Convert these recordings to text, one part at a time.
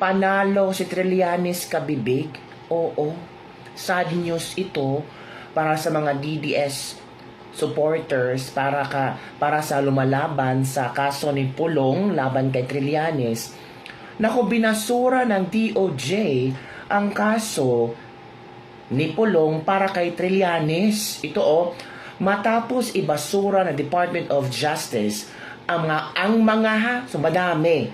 Panalo si Trillanes Kabibig. Oo. Sad news ito para sa mga DDS supporters para ka para sa lumalaban sa kaso ni Pulong laban kay Trillanes. Nako binasura ng DOJ ang kaso ni Pulong para kay Trillanes. Ito oh, matapos ibasura ng Department of Justice ang ang mga ha, so madami,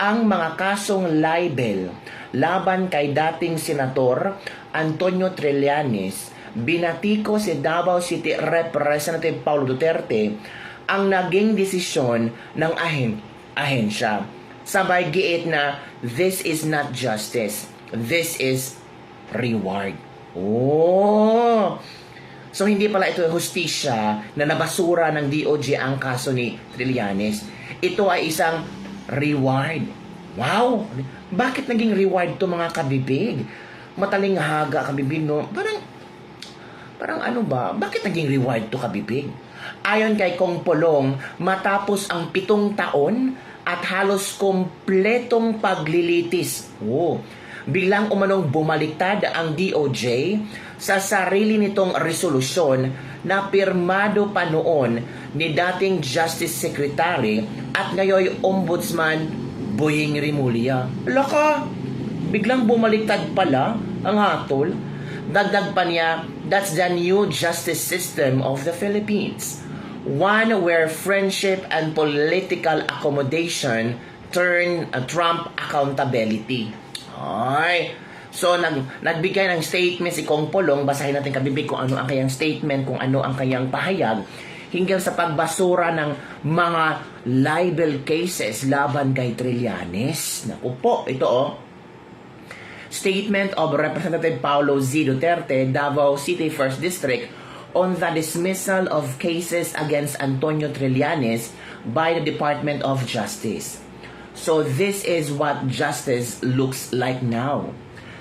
ang mga kasong libel laban kay dating Senator Antonio Trillanes, binatiko si Davao City Representative Paulo Duterte ang naging desisyon ng ahen ahensya. Sabay giit na this is not justice. This is reward. Oh! So hindi pala ito hustisya na nabasura ng DOJ ang kaso ni Trillanes. Ito ay isang reward. Wow! Bakit naging reward to mga kabibig? Mataling haga kabibig, no? Parang, parang ano ba? Bakit naging reward to kabibig? Ayon kay Kong Polong, matapos ang pitong taon at halos kompletong paglilitis. Oh, biglang umanong bumaliktad ang DOJ sa sarili nitong resolusyon na pirmado pa noon ni dating Justice Secretary at ngayon Ombudsman Boying Rimulya. Laka, biglang bumaliktad pala ang hatol. Dagdag pa niya, that's the new justice system of the Philippines. One where friendship and political accommodation turn a Trump accountability. Ay, so nag, nagbigay ng statement si Kong Polong, basahin natin kabibig kung ano ang kanyang statement, kung ano ang kanyang pahayag hinggil sa pagbasura ng mga libel cases laban kay Trillanes. Naku po, ito oh. Statement of Representative Paulo Z. Duterte, Davao City 1st District on the dismissal of cases against Antonio Trillanes by the Department of Justice. So this is what justice looks like now.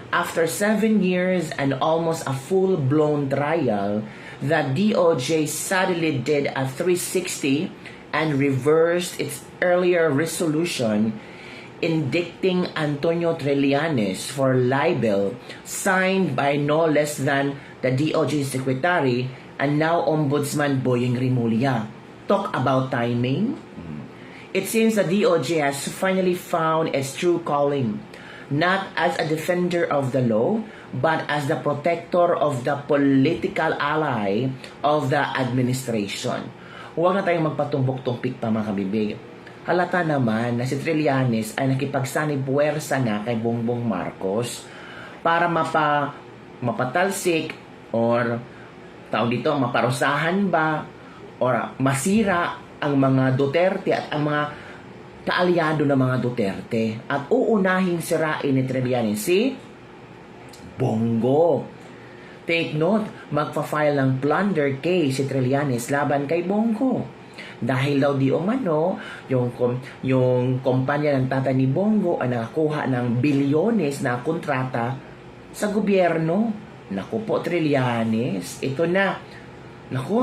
After seven years and almost a full-blown trial, the DOJ suddenly did a 360 and reversed its earlier resolution indicting Antonio Trillanes for libel signed by no less than the DOJ Secretary and now Ombudsman Boying Rimulya. Talk about timing. It seems the DOJ has finally found its true calling, not as a defender of the law, but as the protector of the political ally of the administration. Huwag na tayong magpatumbok-tumpik pa mga kabibig. Halata naman na si Trillanes ay nakipagsanib puwersa na kay Bongbong Marcos para mapa, mapatalsik or tao dito, maparusahan ba or masira ang mga Duterte at ang mga kaalyado ng mga Duterte at uunahin sirain ni Trillanes si Bongo. Take note, magpa-file ng plunder case si Trillanes laban kay Bongo. Dahil daw di umano, yung, yung kumpanya ng tatay ni Bongo ay nakakuha ng bilyones na kontrata sa gobyerno. Naku po, Trillanes. Ito na. Naku,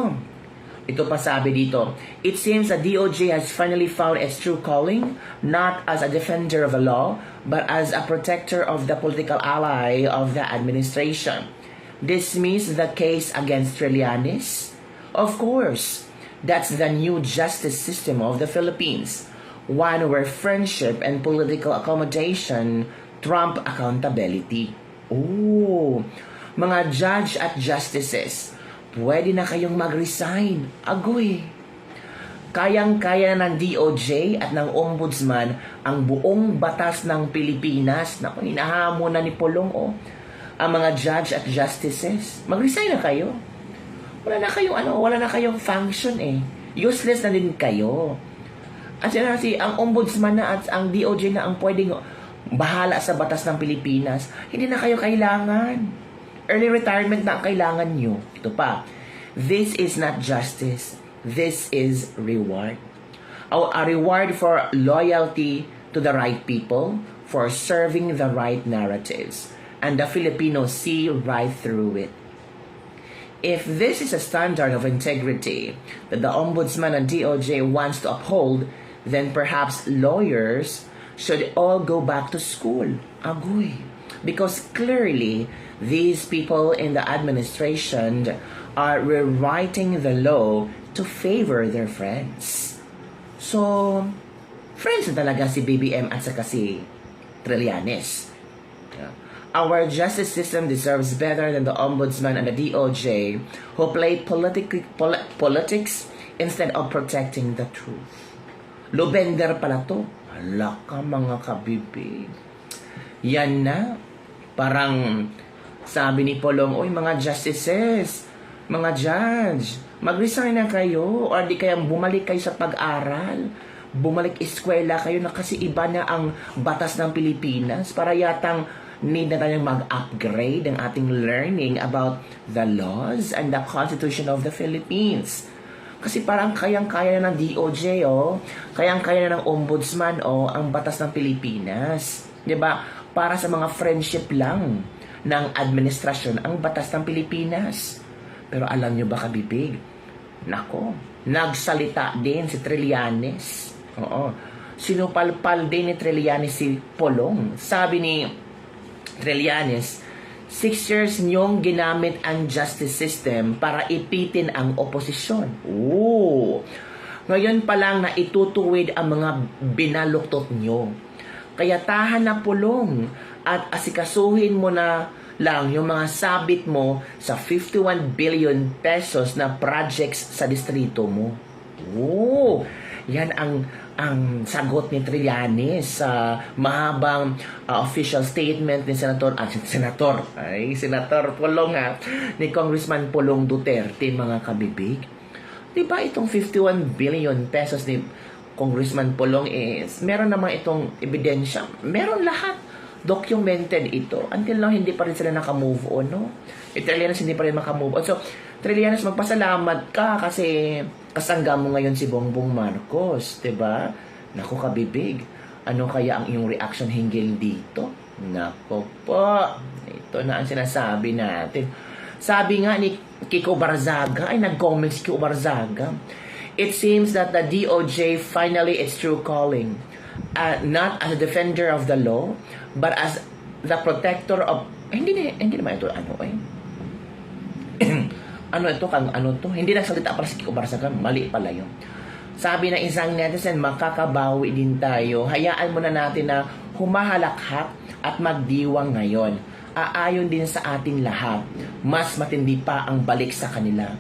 ito pa sabi dito, It seems the DOJ has finally found its true calling, not as a defender of the law, but as a protector of the political ally of the administration. Dismiss the case against Trillanes? Of course, that's the new justice system of the Philippines, one where friendship and political accommodation trump accountability. Oh, mga judge at justices, pwede na kayong mag-resign. Agoy. Kayang-kaya ng DOJ at ng Ombudsman ang buong batas ng Pilipinas na hinahamon na ni Polong o ang mga judge at justices. Mag-resign na kayo. Wala na kayong ano, wala na kayong function eh. Useless na din kayo. At sila si ang ombudsman na at ang DOJ na ang pwedeng bahala sa batas ng Pilipinas. Hindi na kayo kailangan. Early retirement na ang kailangan nyo. Ito pa. This is not justice. This is reward. A, reward for loyalty to the right people, for serving the right narratives. And the Filipinos see right through it. If this is a standard of integrity that the Ombudsman and DOJ wants to uphold, then perhaps lawyers should all go back to school. Agoy. Because clearly, these people in the administration are rewriting the law to favor their friends. So, friends talaga si BBM at saka si Trillanes. Our justice system deserves better than the ombudsman and the DOJ who play politic, poli- politics instead of protecting the truth. Lubender pala to. Hala mga kabibig. Yan na. Parang sabi ni Polong, Uy mga justices, mga judge, mag-resign na kayo or di kaya bumalik kayo sa pag-aral. Bumalik eskwela kayo na kasi iba na ang batas ng Pilipinas para yatang need na tayong mag-upgrade ng ating learning about the laws and the Constitution of the Philippines. Kasi parang kayang-kaya na ng DOJ, oh. Kayang-kaya na ng Ombudsman, oh, ang batas ng Pilipinas. ba? Para sa mga friendship lang ng administrasyon ang batas ng Pilipinas. Pero alam nyo ba, kabibig? Nako, nagsalita din si Trillanes. Oo. Sinupalpal din ni Trillanes si Polong. Sabi ni Trillanes, Six years niyong ginamit ang justice system para ipitin ang oposisyon. Oo. Ngayon pa lang na itutuwid ang mga binaluktot niyo. Kaya tahan na pulong at asikasuhin mo na lang yung mga sabit mo sa 51 billion pesos na projects sa distrito mo. Oo. Yan ang ang sagot ni Trillanes sa mahabang uh, official statement ni Senator ah, Senator ay Senator Pulong ha, ni Congressman Pulong Duterte mga kabibig. 'Di ba itong 51 billion pesos ni Congressman Pulong is meron naman itong ebidensya. Meron lahat documented ito. Until now, hindi pa rin sila nakamove on, no? E, hindi pa rin makamove on. So, Trillanes, magpasalamat ka kasi kasangga mo ngayon si Bongbong Marcos, ba? Naku, kabibig. Ano kaya ang iyong reaction hinggil dito? Nako po. Ito na ang sinasabi natin. Sabi nga ni Kiko Barzaga, ay nag-comment si Kiko Barzaga, It seems that the DOJ finally its true calling. Uh, not as a defender of the law, but as the protector of... Eh, hindi, na, hindi naman ito ano eh. ano ito, kang ano to? Hindi nagsalita pala si Kiko Barzaga, mali pala yun. Sabi ng isang netizen, makakabawi din tayo. Hayaan muna natin na humahalakhak at magdiwang ngayon. Aayon din sa ating lahat. Mas matindi pa ang balik sa kanila.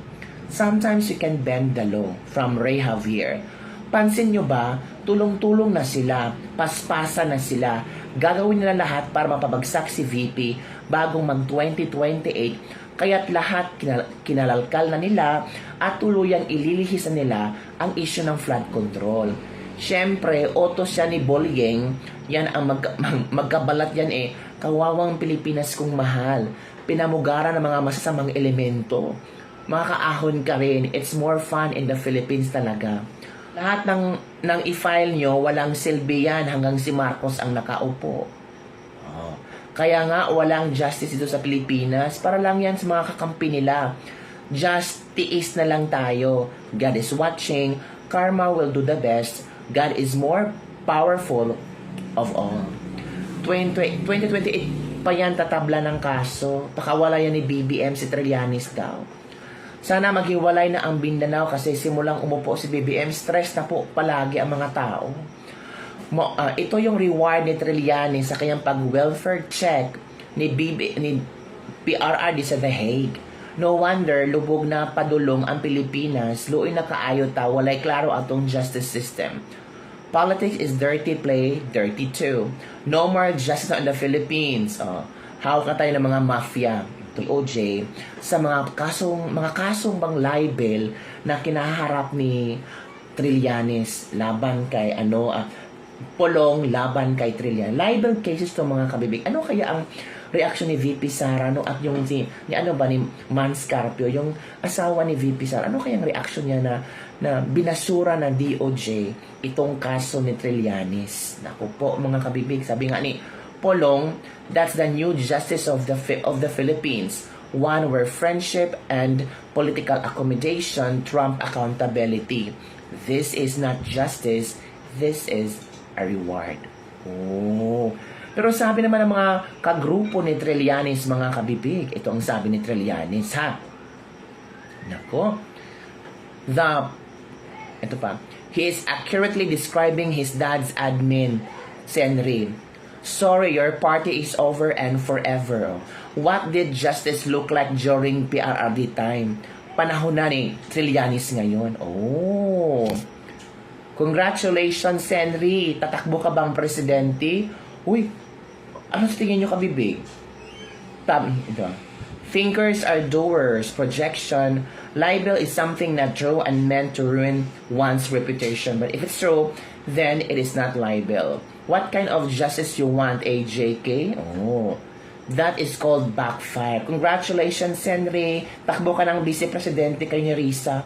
Sometimes you can bend the law from Ray Javier. Pansin nyo ba, tulong-tulong na sila, paspasa na sila, gagawin nila lahat para mapabagsak si VP bagong mag 2028 kaya't lahat kinal- kinalalkal na nila at tuluyang ililihis na nila ang issue ng flood control. Siyempre, otos siya ni Bolyeng, yan ang mag- mag- magkabalat yan eh, kawawang Pilipinas kong mahal, pinamugara ng mga masasamang elemento. Makakaahon ka rin, it's more fun in the Philippines talaga. Lahat ng, ng i-file nyo, walang silbi yan hanggang si Marcos ang nakaupo. Oh. Kaya nga, walang justice dito sa Pilipinas. Para lang yan sa mga kakampi nila. Just na lang tayo. God is watching. Karma will do the best. God is more powerful of all. 20, 2028 pa yan tatabla ng kaso. Pakawala yan ni BBM si Trillanes daw. Sana maghiwalay na ang Mindanao kasi simulang umupo si BBM. Stress na po palagi ang mga tao. Mo, ah, ito yung reward ni Trillanes sa kanyang pag-welfare check ni, BB, ni PRRD sa The Hague. No wonder, lubog na padulong ang Pilipinas. Luoy na kaayo ta, walay klaro atong justice system. Politics is dirty play, dirty too. No more justice in the Philippines. Oh, hawak na tayo ng mga mafia. Ito OJ sa mga kasong mga kasong bang libel na kinaharap ni Trillanes laban kay ano ah, Polong laban kay Trillian. Libel cases to mga kabibig. Ano kaya ang reaction ni VP Sara no at yung si ni ano ba ni Man Scarpio yung asawa ni VP Sara ano kaya ang reaction niya na na binasura ng DOJ itong kaso ni Trillanes naku po mga kabibig sabi nga ni Polong that's the new justice of the of the Philippines one where friendship and political accommodation trump accountability this is not justice this is a reward Oh. Pero sabi naman ng mga kagrupo ni Trillanes, mga kabibig, ito ang sabi ni Trillanes, ha? Nako. The, ito pa, he is accurately describing his dad's admin, Senri. Sorry, your party is over and forever. What did justice look like during PRRD time? Panahon na ni Trillanes ngayon. Oh. Congratulations, Senri. Tatakbo ka bang presidente? Uy, ano sa tingin nyo kabibig? Tab, ito. Thinkers are doers. Projection. Libel is something true and meant to ruin one's reputation. But if it's true, then it is not libel. What kind of justice you want, AJK? Oh. That is called backfire. Congratulations, Henry. Takbo ka ng vice-presidente kay ni Risa.